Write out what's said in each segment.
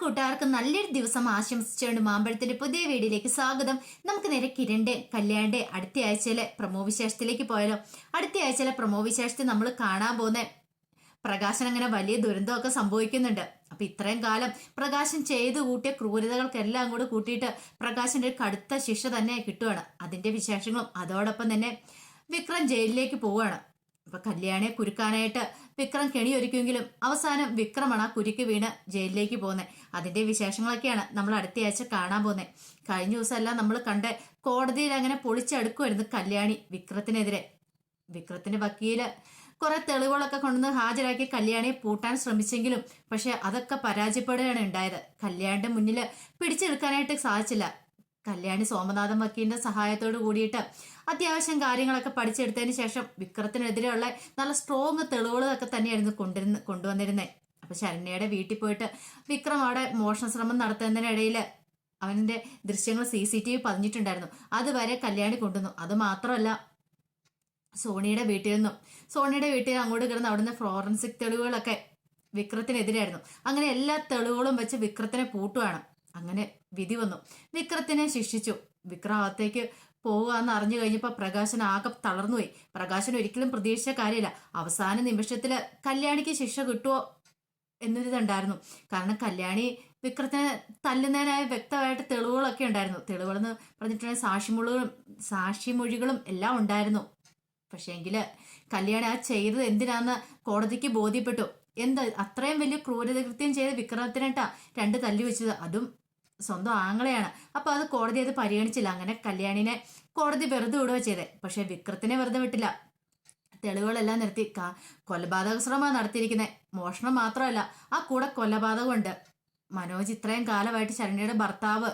കൂട്ടുകാർക്ക് നല്ലൊരു ദിവസം ആശംസിച്ചുകൊണ്ട് മാമ്പഴത്തിന്റെ പുതിയ വീഡിയോയിലേക്ക് സ്വാഗതം. നമുക്ക് നേരെ കിരണ്ട് കല്യാണ്ട് അടുത്ത ആഴ്ചയിലെ പ്രമോ വിശേഷത്തിലേക്ക് പോയാലോ? അടുത്ത ആഴ്ചയിലെ പ്രമോ വിശേഷത്തിൽ നമ്മൾ കാണാൻ പോകുന്ന പ്രകാശൻ അങ്ങനെ വലിയ ദുരന്തമൊക്കെ സംഭവിക്കുന്നുണ്ട്. അപ്പൊ ഇത്രയും കാലം പ്രകാശൻ ചെയ്തു കൂട്ടിയ ക്രൂരതകൾക്കെല്ലാം കൂടെ കൂട്ടിയിട്ട് പ്രകാശന്റെ ഒരു കടുത്ത ശിക്ഷ തന്നെ കിട്ടുവാണ്. അതിന്റെ വിശേഷങ്ങളും അതോടൊപ്പം തന്നെ വിക്രം ജയിലിലേക്ക് പോവുകയാണ്. അപ്പൊ കല്യാണിയെ കുരുക്കാനായിട്ട് വിക്രം കെണിയൊരുക്കുമെങ്കിലും അവസാനം വിക്രമാണ് ആ കുരുക്ക് വീണ് ജയിലിലേക്ക് പോകുന്നത് അതിന്റെ വിശേഷങ്ങളൊക്കെയാണ് നമ്മൾ അടുത്തയാഴ്ച കാണാൻ പോകുന്നത് കഴിഞ്ഞ ദിവസമെല്ലാം നമ്മൾ കണ്ട കോടതിയിൽ അങ്ങനെ പൊളിച്ചെടുക്കുമായിരുന്നു കല്യാണി വിക്രത്തിനെതിരെ. വിക്രത്തിന്റെ വക്കീൽ കുറെ തെളിവുകളൊക്കെ കൊണ്ടുവന്ന് ഹാജരാക്കി കല്യാണിയെ പൂട്ടാൻ ശ്രമിച്ചെങ്കിലും പക്ഷെ അതൊക്കെ പരാജയപ്പെടുകയാണ് ഉണ്ടായത്. കല്യാണിന്റെ മുന്നിൽ പിടിച്ചെടുക്കാനായിട്ട് സാധിച്ചില്ല. കല്യാണി സോമനാഥൻ വക്കീലിന്റെ സഹായത്തോട് കൂടിയിട്ട് അത്യാവശ്യം കാര്യങ്ങളൊക്കെ പഠിച്ചെടുത്തതിന് ശേഷം വിക്രത്തിനെതിരെയുള്ള നല്ല സ്ട്രോങ് തെളിവുകളൊക്കെ തന്നെയായിരുന്നു കൊണ്ടിരുന്ന കൊണ്ടുവന്നിരുന്നത് അപ്പൊ ശരണ്യയുടെ വീട്ടിൽ പോയിട്ട് വിക്രം അവിടെ മോഷണ ശ്രമം നടത്തുന്നതിനിടയിൽ അവന്റെ ദൃശ്യങ്ങൾ സി സി ടി വി പതിഞ്ഞിട്ടുണ്ടായിരുന്നു. അതുവരെ കല്യാണി കൊണ്ടുവന്നു. അത് മാത്രമല്ല സോണിയുടെ വീട്ടിൽ നിന്നും സോണിയുടെ വീട്ടിൽ അങ്ങോട്ട് കിടന്ന് അവിടുന്ന് ഫോറൻസിക് തെളിവുകളൊക്കെ വിക്രത്തിനെതിരായിരുന്നു. അങ്ങനെ എല്ലാ തെളിവുകളും വെച്ച് വിക്രത്തിനെ പൂട്ടുവാണ്. അങ്ങനെ വിധി വന്നു. വിക്രത്തിനെ ശിക്ഷിച്ചു. വിക്രം അകത്തേക്ക് പോവുകയെന്ന് അറിഞ്ഞു കഴിഞ്ഞപ്പോൾ പ്രകാശൻ ആകെ തളർന്നുപോയി. പ്രകാശൻ ഒരിക്കലും പ്രതീക്ഷിച്ച കാര്യമില്ല. അവസാന നിമിഷത്തിൽ കല്യാണിക്ക് ശിക്ഷ കിട്ടുമോ എന്നൊരിതുണ്ടായിരുന്നു കാരണം കല്യാണി വിക്രത്തിനെ തല്ലുന്നതിനായ വ്യക്തമായിട്ട് തെളിവുകളൊക്കെ ഉണ്ടായിരുന്നു. തെളിവുകളെന്ന് പറഞ്ഞിട്ടുണ്ടെങ്കിൽ സാക്ഷിമൊഴികളും സാക്ഷിമൊഴികളും എല്ലാം ഉണ്ടായിരുന്നു. പക്ഷേ എങ്കിൽ കല്യാണി ആ ചെയ്തത് എന്തിനാന്ന് കോടതിക്ക് ബോധ്യപ്പെട്ടു. എന്ത്? അത്രയും വലിയ ക്രൂരകൃത്യം ചെയ്ത് വിക്രമത്തിനട്ടാ രണ്ട് തല്ലി വെച്ചത് അതും സ്വന്തം ആങ്ങളെയാണ്. അപ്പൊ അത് കോടതി അത് പരിഗണിച്ചില്ല. അങ്ങനെ കല്യാണിനെ കോടതി വെറുതെ വിടുക ചെയ്തേ. പക്ഷെ വിക്രത്തിനെ വെറുതെ വിട്ടില്ല. തെളിവുകളെല്ലാം നിർത്തി. കൊലപാതക ശ്രമമാണ് നടത്തിയിരിക്കുന്നത്. മോഷണം മാത്രമല്ല ആ കൂടെ കൊലപാതകമുണ്ട്. മനോജ് ഇത്രയും കാലമായിട്ട് ശരണ്യയുടെ ഭർത്താവ്.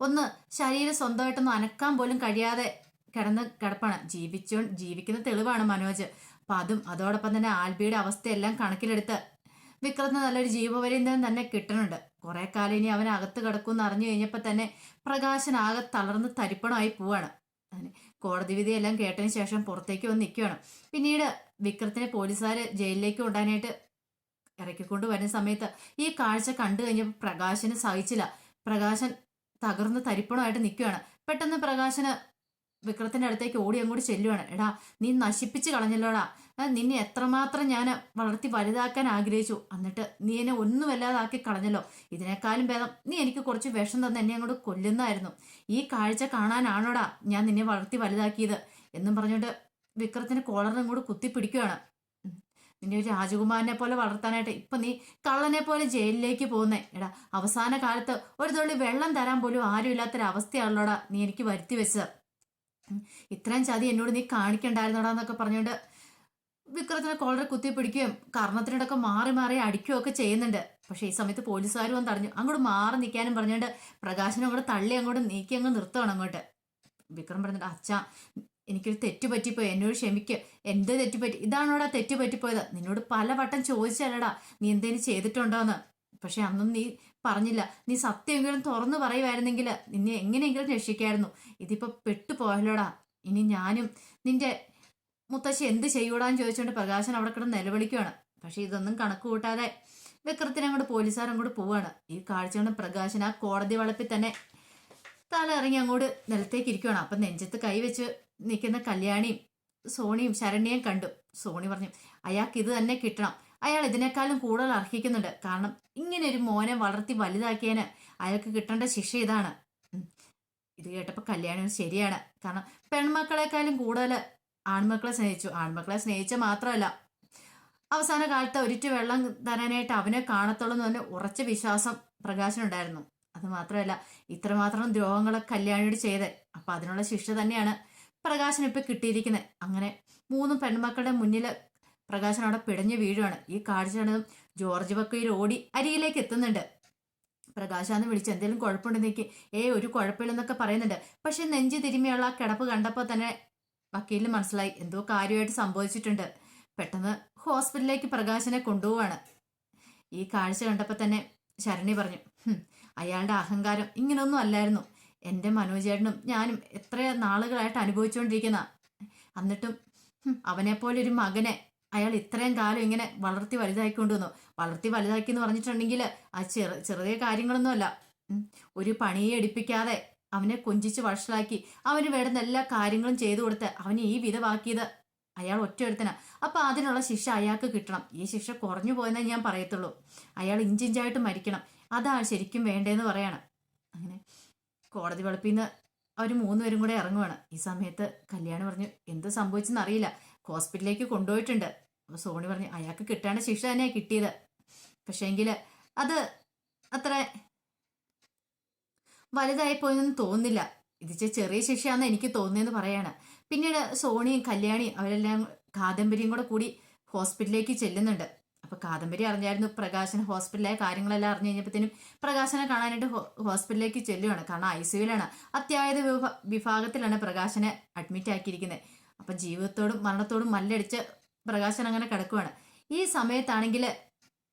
ഒന്ന് ശരീരം സ്വന്തമായിട്ടൊന്നും അനക്കാൻ പോലും കഴിയാതെ കിടന്ന് കിടപ്പാണ്. ജീവിച്ചോ ജീവിക്കുന്ന തെളിവാണ് മനോജ്. അപ്പൊ അതും അതോടൊപ്പം തന്നെ ആൽബിയുടെ അവസ്ഥയെല്ലാം കണക്കിലെടുത്ത് വിക്രത്തിന് നല്ലൊരു ജീവപര്യന്തം തന്നെ കിട്ടുന്നുണ്ട്. കുറെ കാലം ഇനി അവൻ അകത്ത് കിടക്കുമെന്ന് അറിഞ്ഞു കഴിഞ്ഞപ്പോൾ തന്നെ പ്രകാശൻ ആകെ തളർന്ന് തരിപ്പണമായി പോവാണ്. കോടതി വിധിയെല്ലാം കേട്ടതിന് ശേഷം പുറത്തേക്ക് വന്ന് നിൽക്കുകയാണ്. പിന്നീട് വിക്രത്തിനെ പോലീസുകാർ ജയിലിലേക്ക് കൊണ്ടുവാനായിട്ട് ഇറക്കിക്കൊണ്ട് വരുന്ന സമയത്ത് ഈ കാഴ്ച കണ്ടു കഴിഞ്ഞപ്പോൾ പ്രകാശന് സഹിച്ചില്ല. പ്രകാശൻ തകർന്ന് തരിപ്പണമായിട്ട് നിൽക്കുകയാണ്. പെട്ടെന്ന് പ്രകാശന് വിക്രത്തിന്റെ അടുത്തേക്ക് ഓടി അങ്ങോട്ട് ചെല്ലുവാണ്. എടാ നീ നശിപ്പിച്ച് കളഞ്ഞല്ലോടാ. നിന്നെ എത്രമാത്രം ഞാൻ വളർത്തി വലുതാക്കാൻ ആഗ്രഹിച്ചു. എന്നിട്ട് നീ എന്നെ ഒന്നുമല്ലാതാക്കി കളഞ്ഞല്ലോ. ഇതിനേക്കാളും ഭേദം നീ എനിക്ക് കുറച്ച് വിഷം തന്ന് എന്നെ അങ്ങോട്ട് കൊല്ലുന്നായിരുന്നു ഈ കാഴ്ച കാണാനാണോടാ ഞാൻ നിന്നെ വളർത്തി വലുതാക്കിയത് എന്നും പറഞ്ഞുകൊണ്ട് വിക്രത്തിന് കോളറിനും കൂടെ കുത്തിപ്പിടിക്കുകയാണ്. നിന്നെ ഒരു രാജകുമാരനെ പോലെ വളർത്താനായിട്ട് ഇപ്പൊ നീ കള്ളനെ പോലെ ജയിലിലേക്ക് പോകുന്നേ. എടാ അവസാന കാലത്ത് ഒരു തുള്ളി വെള്ളം തരാൻ പോലും ആരുമില്ലാത്തൊരവസ്ഥയാണല്ലോടാ നീ എനിക്ക് വരുത്തി വെച്ചത്. ഇത്രയും ചതി എന്നോട് നീ കാണിക്കണ്ടായിരുന്നോടാ എന്നൊക്കെ പറഞ്ഞുകൊണ്ട് വിക്രത്തിനെ കോളറെ കുത്തി പിടിക്കുകയും കർണത്തിനോടൊക്കെ മാറി മാറി അടിക്കുകയും ഒക്കെ ചെയ്യുന്നുണ്ട്. പക്ഷെ ഈ സമയത്ത് പോലീസുകാർ വന്ന് തടഞ്ഞു. അങ്ങോട്ട് മാറി നിൽക്കാനും പറഞ്ഞുകൊണ്ട് പ്രകാശിനെ അങ്ങോട്ട് തള്ളി അങ്ങോട്ട് നീക്കി അങ്ങ് നിർത്തുകയാണ് അങ്ങോട്ട്. വിക്രം പറഞ്ഞിട്ട് അച്ഛാ എനിക്കൊരു തെറ്റ് പറ്റിപ്പോയി. എന്നോട് ക്ഷമിക്ക്. എന്ത് തെറ്റ് പറ്റി? ഇതാണോടാ തെറ്റ് പറ്റിപ്പോയത്? നിന്നോട് പല വട്ടം ചോദിച്ചല്ലടാ. നീ എന്തേലും ചെയ്തിട്ടുണ്ടോന്ന്? പക്ഷെ അന്നും നീ പറഞ്ഞില്ല. നീ സത്യമെങ്കിലും തുറന്നു പറയുമായിരുന്നെങ്കിൽ നിന്നെ എങ്ങനെയെങ്കിലും രക്ഷിക്കായിരുന്നു. ഇതിപ്പോ പെട്ടുപോയല്ലോടാ. ഇനി ഞാനും നിന്റെ മുത്തശ്ശി എന്ത് ചെയ്യൂടാന്ന് ചോദിച്ചുകൊണ്ട് പ്രകാശൻ അവിടെ കിടന്ന് നിലവിളിക്കുകയാണ് പക്ഷെ ഇതൊന്നും കണക്ക് കൂട്ടാതെ വിക്രത്തിന് അങ്ങോട്ട് പോലീസുകാർ അങ്ങോട്ട് പോവാണ്. ഈ കാഴ്ച കൊണ്ട് പ്രകാശൻ ആ കോടതി വളപ്പിൽ തന്നെ തല ഇറങ്ങി അങ്ങോട്ട് നിലത്തേക്ക് ഇരിക്കുകയാണ് അപ്പം നെഞ്ചത്ത് കൈവച്ച് നിൽക്കുന്ന കല്യാണിയും സോണിയും ശരണ്യയും കണ്ടു. സോണി പറഞ്ഞു അയാൾക്ക് ഇത് തന്നെ കിട്ടണം. അയാൾ ഇതിനേക്കാളും കൂടുതൽ അർഹിക്കുന്നുണ്ട്. കാരണം ഇങ്ങനെ ഒരു മോനെ വളർത്തി വലുതാക്കിയതിന് അയാൾക്ക് കിട്ടേണ്ട ശിക്ഷ ഇതാണ്. ഇത് കേട്ടപ്പോൾ കല്യാണം ശരിയാണ്. കാരണം പെൺമക്കളെക്കാളും കൂടുതൽ ആൺമക്കളെ സ്നേഹിച്ചു. ആൺമക്കളെ സ്നേഹിച്ച മാത്രമല്ല അവസാന കാലത്ത് ഒരിറ്റ് വെള്ളം തരാനായിട്ട് അവനെ കാണത്തുള്ളൂ എന്ന് പറഞ്ഞ ഉറച്ച വിശ്വാസം പ്രകാശനുണ്ടായിരുന്നു അത് മാത്രമല്ല ഇത്രമാത്രം ദ്രോഹങ്ങളെ കല്യാണിയോട് ചെയ്ത് അപ്പൊ അതിനുള്ള ശിക്ഷ തന്നെയാണ് പ്രകാശൻ കിട്ടിയിരിക്കുന്നത്. അങ്ങനെ മൂന്നും പെൺമക്കളുടെ മുന്നിൽ പ്രകാശൻ അവിടെ പിടഞ്ഞു വീഴുവാണ്. ഈ കാഴ്ചയാണ് ജോർജ് വക്കയിൽ ഓടി അരിയിലേക്ക് എത്തുന്നുണ്ട്. പ്രകാശാന്ന് വിളിച്ച് എന്തെങ്കിലും കുഴപ്പമുണ്ടെന്നേക്ക് ഏ ഒരു കുഴപ്പമില്ലെന്നൊക്കെ പറയുന്നുണ്ട്. പക്ഷെ നെഞ്ച് തിരുമിയുള്ള ആ കിടപ്പ് കണ്ടപ്പോൾ തന്നെ വക്കീലിന് മനസ്സിലായി. എന്തോ കാര്യമായിട്ട് സംഭവിച്ചിട്ടുണ്ട്. പെട്ടെന്ന് ഹോസ്പിറ്റലിലേക്ക് പ്രകാശനെ കൊണ്ടുപോവാണ്. ഈ കാഴ്ച കണ്ടപ്പോൾ തന്നെ ശരണി പറഞ്ഞു അയാളുടെ അഹങ്കാരം ഇങ്ങനൊന്നും അല്ലായിരുന്നു. എന്റെ മനോജേട്ടനും ഞാനും എത്ര നാളുകളായിട്ട് അനുഭവിച്ചുകൊണ്ടിരിക്കുന്ന. എന്നിട്ടും അവനെപ്പോലൊരു മകനെ അയാൾ ഇത്രയും കാലം ഇങ്ങനെ വളർത്തി വലുതാക്കിക്കൊണ്ട് വന്നു. വളർത്തി വലുതാക്കി എന്ന് പറഞ്ഞിട്ടുണ്ടെങ്കിൽ ആ ചെറു ചെറിയ കാര്യങ്ങളൊന്നുമല്ല. ഒരു പണിയെ എടുപ്പിക്കാതെ അവനെ കൊഞ്ചിച്ച് വഷളാക്കി അവന് വേണ്ടുന്ന എല്ലാ കാര്യങ്ങളും ചെയ്തു കൊടുത്ത് അവനെ ഈ വിധമാക്കിയത് അയാൾ ഒറ്റയെടുത്തന അപ്പൊ അതിനുള്ള ശിക്ഷ അയാൾക്ക് കിട്ടണം. ഈ ശിക്ഷ കുറഞ്ഞു പോയെന്നേ ഞാൻ പറയത്തുള്ളൂ. അയാൾ ഇഞ്ചിഞ്ചായിട്ട് മരിക്കണം. അതാണ് ശരിക്കും വേണ്ടതെന്ന് പറയാണ്. അങ്ങനെ കോടതി വെളുപ്പിൽ നിന്ന് അവർ മൂന്നുപേരും കൂടെ ഇറങ്ങുവാണ്. ഈ സമയത്ത് കല്യാണം പറഞ്ഞു എന്ത് സംഭവിച്ചെന്ന് അറിയില്ല ഹോസ്പിറ്റലിലേക്ക് കൊണ്ടുപോയിട്ടുണ്ട്. അപ്പോൾ സോണി പറഞ്ഞു അയാൾക്ക് കിട്ടേണ്ട ശിക്ഷ തന്നെയാണ് കിട്ടിയത്. പക്ഷേങ്കിൽ അത് അത്ര വലുതായി പോയെന്നൊന്നും തോന്നുന്നില്ല. ഇത് ചെറിയ ശിക്ഷയാണെന്ന് എനിക്ക് തോന്നിയെന്ന് പറയാണ്. പിന്നീട് സോണിയും കല്യാണിയും അവരെല്ലാം കാദംബരിയും കൂടെ കൂടി ഹോസ്പിറ്റലിലേക്ക് ചെല്ലുന്നുണ്ട്. അപ്പൊ കാദംബരി അറിഞ്ഞായിരുന്നു പ്രകാശന ഹോസ്പിറ്റലിലെ കാര്യങ്ങളെല്ലാം അറിഞ്ഞു കഴിഞ്ഞപ്പോഴത്തേനും പ്രകാശനെ കാണാനായിട്ട് ഹോസ്പിറ്റലിലേക്ക് ചെല്ലുവാണ്. കാരണം ഐ സിയുലാണ് അത്യാഹിത വിഭാഗത്തിലാണ് പ്രകാശനെ അഡ്മിറ്റ് ആക്കിയിരിക്കുന്നത്. അപ്പൊ ജീവിതത്തോടും മരണത്തോടും മല്ലടിച്ച് പ്രകാശൻ അങ്ങനെ കിടക്കുവാണ്. ഈ സമയത്താണെങ്കിൽ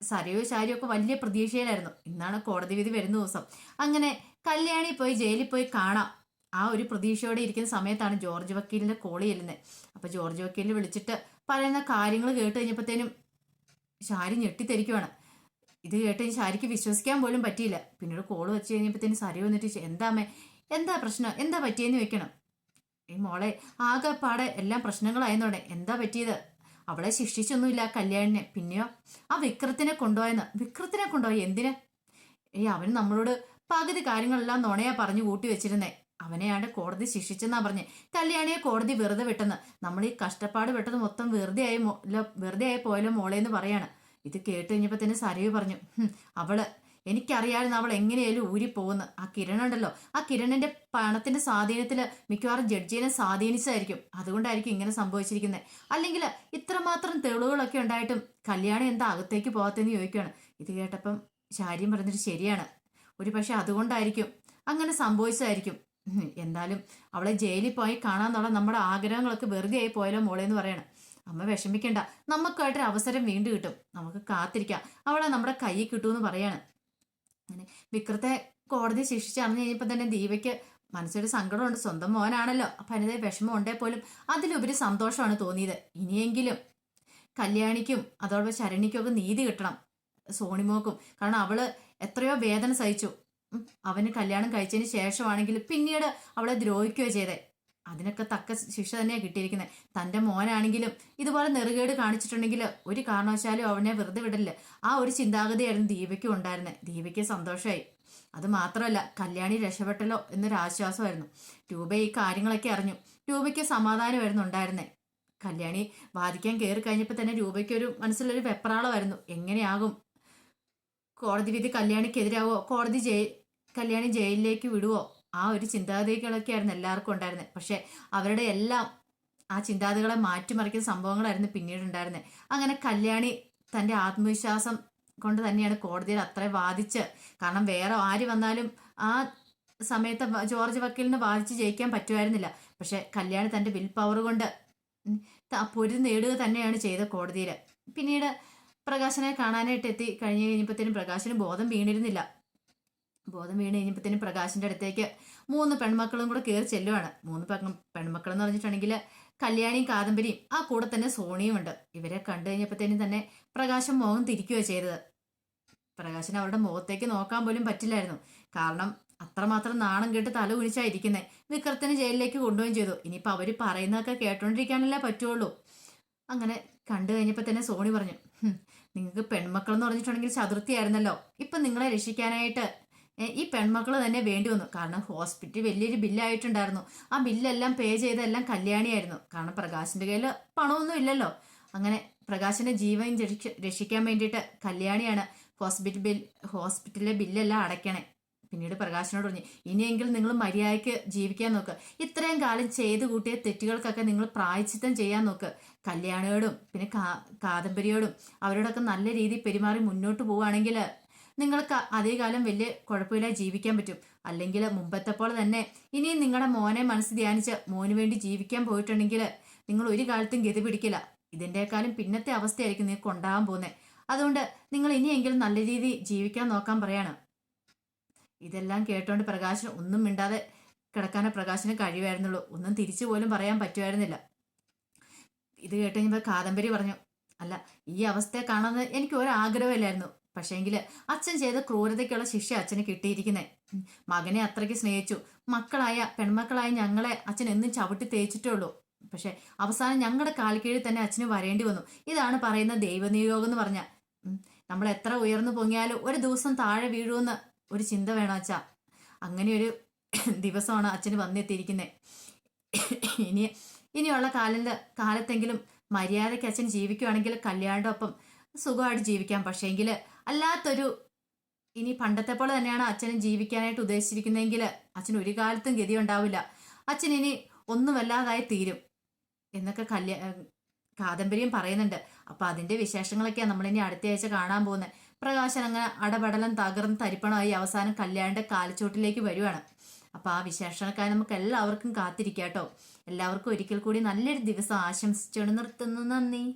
സരയോ ശാരിയോ ഒക്കെ വലിയ പ്രതീക്ഷയിലായിരുന്നു. ഇന്നാണ് കോടതി വിധി വരുന്ന ദിവസം. അങ്ങനെ കല്യാണി പോയി ജയിലിൽ പോയി കാണാം. ആ ഒരു പ്രതീക്ഷയോടെ ഇരിക്കുന്ന സമയത്താണ് ജോർജ് വക്കീലിന്റെ കോൾ ചെല്ലുന്നത്. അപ്പൊ ജോർജ് വക്കീലിനെ വിളിച്ചിട്ട് പറയുന്ന കാര്യങ്ങൾ കേട്ട് കഴിഞ്ഞപ്പോഴത്തേനും ഷാരി ഞെട്ടിത്തെരിക്കുവാണ്. ഇത് കേട്ട് ശാരിക്ക് വിശ്വസിക്കാൻ പോലും പറ്റിയില്ല. പിന്നീട് കോൾ വെച്ച് കഴിഞ്ഞപ്പോഴത്തേനും സരി വന്നിട്ട് എന്താമേ എന്താ പ്രശ്നം? എന്താ പറ്റിയെന്ന് വെക്കണം ഈ മോളെ ആകെപ്പാടെ എല്ലാം പ്രശ്നങ്ങളായെന്നോടെ. എന്താ പറ്റിയത്? അവളെ ശിക്ഷിച്ചൊന്നുമില്ല കല്യാണിനെ. പിന്നെയോ? ആ വിക്രത്തിനെ കൊണ്ടുപോയെന്ന്. വിക്രത്തിനെ കൊണ്ടുപോയി എന്തിന്? ഈ അവൻ നമ്മളോട് പകുതി കാര്യങ്ങളെല്ലാം നുണയാ പറഞ്ഞു കൂട്ടി വെച്ചിരുന്നേ. അവനെയാണ് കോടതി ശിക്ഷിച്ചെന്നാ പറഞ്ഞ്. കല്യാണിയെ കോടതി വെറുതെ വിട്ടെന്ന്. നമ്മൾ ഈ കഷ്ടപ്പാട് വിട്ടത് മൊത്തം വെറുതെ ആയി വെറുതെ ആയി പോയാലോ മോളെ എന്ന് പറയാണ്. ഇത് കേട്ട് കഴിഞ്ഞപ്പോ തന്നെ സരയു പറഞ്ഞു അവൾ എനിക്കറിയാമായിരുന്നു അവൾ എങ്ങനെയായാലും ഊരി പോകുന്നു ആ കിരൺ ഉണ്ടല്ലോ ആ കിരണന്റെ പണത്തിന്റെ സ്വാധീനത്തിൽ മിക്കവാറും ജഡ്ജിനെ സ്വാധീനിച്ചായിരിക്കും. അതുകൊണ്ടായിരിക്കും ഇങ്ങനെ സംഭവിച്ചിരിക്കുന്നത് അല്ലെങ്കിൽ ഇത്രമാത്രം തെളിവുകളൊക്കെ ഉണ്ടായിട്ടും കല്യാണം എന്താ അകത്തേക്ക് പോകാത്തെന്ന് ചോദിക്കുകയാണ് ഇത് കേട്ടപ്പം ശാര്യം പറഞ്ഞിട്ട് ശരിയാണ്. ഒരു പക്ഷെ അതുകൊണ്ടായിരിക്കും. അങ്ങനെ സംഭവിച്ചതായിരിക്കും. എന്തായാലും അവളെ ജയിലിൽ പോയി കാണാന്നുള്ള നമ്മുടെ ആഗ്രഹങ്ങളൊക്കെ വെറുതെ ആയി പോയാലോ മോളെ എന്ന് പറയണം. അമ്മ വിഷമിക്കണ്ട. നമുക്കായിട്ടൊരു അവസരം വീണ്ടും കിട്ടും. നമുക്ക് കാത്തിരിക്കാം. അവളെ നമ്മുടെ കയ്യിൽ കിട്ടുമെന്ന് പറയാണ്. അങ്ങനെ വിക്രത്തെ കോടതി ശിക്ഷിച്ചറിഞ്ഞു കഴിഞ്ഞപ്പോൾ തന്നെ ദീപയ്ക്ക് മനസ്സൊരു സങ്കടമുണ്ട്. സ്വന്തം മോനാണല്ലോ. അപ്പം അതിന്റെ വിഷമം പോലും അതിലുപരി സന്തോഷമാണ് തോന്നിയത്. ഇനിയെങ്കിലും കല്യാണിക്കും അതോടൊപ്പം ശരണിക്കും ഒക്കെ നീതി കിട്ടണം. സോണിമോക്കും. കാരണം അവൾ എത്രയോ വേദന സഹിച്ചു. അവന് കല്യാണം കഴിച്ചതിന് ശേഷമാണെങ്കിൽ പിന്നീട് അവളെ ദ്രോഹിക്കുകയോ ചെയ്തേ. അതിനൊക്കെ തക്ക ശിക്ഷ തന്നെയാണ് കിട്ടിയിരിക്കുന്നത് തന്റെ മോനാണെങ്കിലും ഇതുപോലെ നെറുകേട് കാണിച്ചിട്ടുണ്ടെങ്കിൽ ഒരു കാരണവശാലും അവനെ വെറുതെ വിടില്ല ആ ഒരു ചിന്താഗതിയായിരുന്നു ദീപയ്ക്കും ഉണ്ടായിരുന്നത് ദീപയ്ക്ക് സന്തോഷമായി അത് മാത്രമല്ല കല്യാണി രക്ഷപ്പെട്ടല്ലോ എന്നൊരു ആശ്വാസമായിരുന്നു. രൂപ ഈ കാര്യങ്ങളൊക്കെ അറിഞ്ഞു. രൂപയ്ക്ക് സമാധാനമായിരുന്നു ഉണ്ടായിരുന്നത് കല്യാണി വാദിക്കാൻ കയറി കഴിഞ്ഞപ്പോൾ തന്നെ രൂപയ്ക്ക് ഒരു മനസ്സിലൊരു വെപ്രാളമായിരുന്നു. എങ്ങനെയാകും? കോടതി വിധി കല്യാണിക്കെതിരാവോ? കോടതി ജയി കല്യാണി ജയിലിലേക്ക് വിടുവോ? ആ ഒരു ചിന്താഗതികളൊക്കെ ആയിരുന്നു എല്ലാവർക്കും ഉണ്ടായിരുന്നത് പക്ഷെ അവരുടെ എല്ലാം ആ ചിന്താഗതികളെ മാറ്റിമറിക്കുന്ന സംഭവങ്ങളായിരുന്നു പിന്നീട് ഉണ്ടായിരുന്നത് അങ്ങനെ കല്യാണി തന്റെ ആത്മവിശ്വാസം കൊണ്ട് തന്നെയാണ് കോടതിയിൽ അത്ര വാദിച്ച് കാരണം വേറെ ആര് വന്നാലും ആ സമയത്ത് ജോർജ് വക്കീലിന് വാദിച്ച് ജയിക്കാൻ പറ്റുമായിരുന്നില്ല. പക്ഷെ കല്യാണി തന്റെ വിൽ പവർ കൊണ്ട് പൊരു നേടുക തന്നെയാണ് ചെയ്ത കോടതിയിൽ പിന്നീട് പ്രകാശനെ കാണാനായിട്ട് എത്തി കഴിഞ്ഞ് കഴിഞ്ഞപ്പോഴത്തേനും പ്രകാശന് ബോധം വീണിരുന്നില്ല. ബോധം വീണ് കഴിഞ്ഞപ്പോഴത്തേനും പ്രകാശിന്റെ അടുത്തേക്ക് മൂന്ന് പെൺമക്കളും കൂടെ കയറി ചെല്ലുവാണ്. മൂന്ന് പെൺ പെൺമക്കൾ എന്ന് പറഞ്ഞിട്ടുണ്ടെങ്കിൽ കല്യാണിയും കാദംബരിയും ആ കൂടെ തന്നെ സോണിയും ഉണ്ട്. ഇവരെ കണ്ടു കഴിഞ്ഞപ്പോഴത്തേനും തന്നെ പ്രകാശം മുഖം തിരിക്കുകയോ ചെയ്തത്. പ്രകാശന് അവരുടെ മുഖത്തേക്ക് നോക്കാൻ പോലും പറ്റില്ലായിരുന്നു. കാരണം അത്രമാത്രം നാണം കേട്ട് തല കുനിച്ചാ ഇരിക്കുന്നത് വിക്രത്തിനെ ജയിലിലേക്ക് കൊണ്ടുപോവുകയും ചെയ്തു. ഇനിയിപ്പോൾ അവർ പറയുന്നതൊക്കെ കേട്ടോണ്ടിരിക്കാനല്ലേ പറ്റുള്ളൂ. അങ്ങനെ കണ്ടു കഴിഞ്ഞപ്പോൾ തന്നെ സോണി പറഞ്ഞു നിങ്ങൾക്ക് പെൺമക്കൾ എന്ന് പറഞ്ഞിട്ടുണ്ടെങ്കിൽ ചതുർത്ഥിയായിരുന്നല്ലോ. ഇപ്പം നിങ്ങളെ രക്ഷിക്കാനായിട്ട് ഈ പെൺമക്കൾ തന്നെ വേണ്ടി വന്നു. കാരണം ഹോസ്പിറ്റൽ വലിയൊരു ബില്ലായിട്ടുണ്ടായിരുന്നു. ആ ബില്ലെല്ലാം പേ ചെയ്തെല്ലാം കല്യാണിയായിരുന്നു. കാരണം പ്രകാശിന്റെ കയ്യിൽ പണമൊന്നും ഇല്ലല്ലോ. അങ്ങനെ പ്രകാശിന്റെ ജീവൻ രക്ഷിക്കാൻ വേണ്ടിയിട്ട് കല്യാണിയാണ് ഹോസ്പിറ്റൽ ബിൽ ഹോസ്പിറ്റലിലെ ബില്ലെല്ലാം അടയ്ക്കണേ. പിന്നീട് പ്രകാശനോട് പറഞ്ഞു ഇനിയെങ്കിലും നിങ്ങൾ മര്യാദയ്ക്ക് ജീവിക്കാൻ നോക്ക്. ഇത്രയും കാലം ചെയ്തു കൂട്ടിയ തെറ്റുകൾക്കൊക്കെ നിങ്ങൾ പ്രായച്ചിത്തം ചെയ്യാൻ നോക്ക്. കല്യാണിയോടും പിന്നെ കാ കാദംബരിയോടും അവരോടൊക്കെ നല്ല രീതിയിൽ പെരുമാറി മുന്നോട്ട് പോവുകയാണെങ്കിൽ നിങ്ങൾക്ക് അതേ കാലം വലിയ കുഴപ്പമില്ല ജീവിക്കാൻ പറ്റും. അല്ലെങ്കിൽ മുമ്പത്തെ പോലെ തന്നെ ഇനിയും നിങ്ങളുടെ മോനെ മനസ്സ് ധ്യാനിച്ച് മോന് വേണ്ടി ജീവിക്കാൻ പോയിട്ടുണ്ടെങ്കിൽ നിങ്ങൾ ഒരു കാലത്തും ഗതി പിടിക്കില്ല. ഇതിന്റെക്കാളും പിന്നത്തെ അവസ്ഥയായിരിക്കും നിങ്ങൾക്ക് ഉണ്ടാകാൻ പോകുന്നത് അതുകൊണ്ട് നിങ്ങൾ ഇനിയെങ്കിലും നല്ല രീതിയിൽ ജീവിക്കാൻ നോക്കാൻ പറയാണ്. ഇതെല്ലാം കേട്ടോണ്ട് പ്രകാശൻ ഒന്നും മിണ്ടാതെ കിടക്കാനേ പ്രകാശന് കഴിയുമായിരുന്നുള്ളൂ. ഒന്നും തിരിച്ചു പോലും പറയാൻ പറ്റുമായിരുന്നില്ല. ഇത് കേട്ട് കഴിഞ്ഞപ്പോൾ കാദംബരി പറഞ്ഞു അല്ല ഈ അവസ്ഥയെ കാണാമെന്ന് എനിക്ക് ഒരാഗ്രഹമില്ലായിരുന്നു. പക്ഷേങ്കിൽ അച്ഛൻ ചെയ്ത ക്രൂരതയ്ക്കുള്ള ശിക്ഷ അച്ഛന് കിട്ടിയിരിക്കുന്നേ. മകനെ അത്രയ്ക്ക് സ്നേഹിച്ചു. മക്കളായ പെൺമക്കളായ ഞങ്ങളെ അച്ഛൻ എന്നും ചവിട്ടി തേച്ചിട്ടേ ഉള്ളൂ പക്ഷെ അവസാനം ഞങ്ങളുടെ കാൽക്കീഴിൽ തന്നെ അച്ഛന് വരേണ്ടി വന്നു. ഇതാണ് പറയുന്ന ദൈവനിയോഗം എന്ന് പറഞ്ഞ. നമ്മൾ എത്ര ഉയർന്നു പൊങ്ങിയാലും ഒരു ദിവസം താഴെ വീഴുമെന്ന് ഒരു ചിന്ത വേണം അച്ഛ. അങ്ങനെ ഒരു ദിവസമാണ് അച്ഛന് വന്നെത്തിയിരിക്കുന്നത് ഇനി ഇനിയുള്ള കാലിൽ കാലത്തെങ്കിലും മര്യാദയ്ക്ക് അച്ഛൻ ജീവിക്കുവാണെങ്കിൽ കല്യാണിന്റെ ഒപ്പം സുഖമായിട്ട് ജീവിക്കാം. പക്ഷേങ്കിൽ അല്ലാത്തൊരു ഇനി പണ്ടത്തെ പോലെ തന്നെയാണ് അച്ഛനും ജീവിക്കാനായിട്ട് ഉദ്ദേശിച്ചിരിക്കുന്നതെങ്കിൽ അച്ഛൻ ഒരു കാലത്തും ഗതി ഉണ്ടാവില്ല അച്ഛൻ ഇനി ഒന്നുമല്ലാതായി തീരും എന്നൊക്കെ കല്യാ കാദംബരിയും പറയുന്നുണ്ട്. അപ്പൊ അതിന്റെ വിശേഷങ്ങളൊക്കെയാണ് നമ്മളിനി അടുത്ത ആഴ്ച കാണാൻ പോകുന്നത് പ്രകാശൻ അങ്ങനെ അടപടലം തകർന്ന് തരിപ്പണമായി അവസാനം കല്യാണിന്റെ കാലച്ചോട്ടിലേക്ക് വരുവാണ്. അപ്പൊ ആ വിശേഷങ്ങൾക്കായി നമുക്ക് എല്ലാവർക്കും കാത്തിരിക്കാം കേട്ടോ എല്ലാവർക്കും ഒരിക്കൽ കൂടി നല്ലൊരു ദിവസം ആശംസിച്ചുകൊണ്ട് നിർത്തുന്നു. നന്ദി.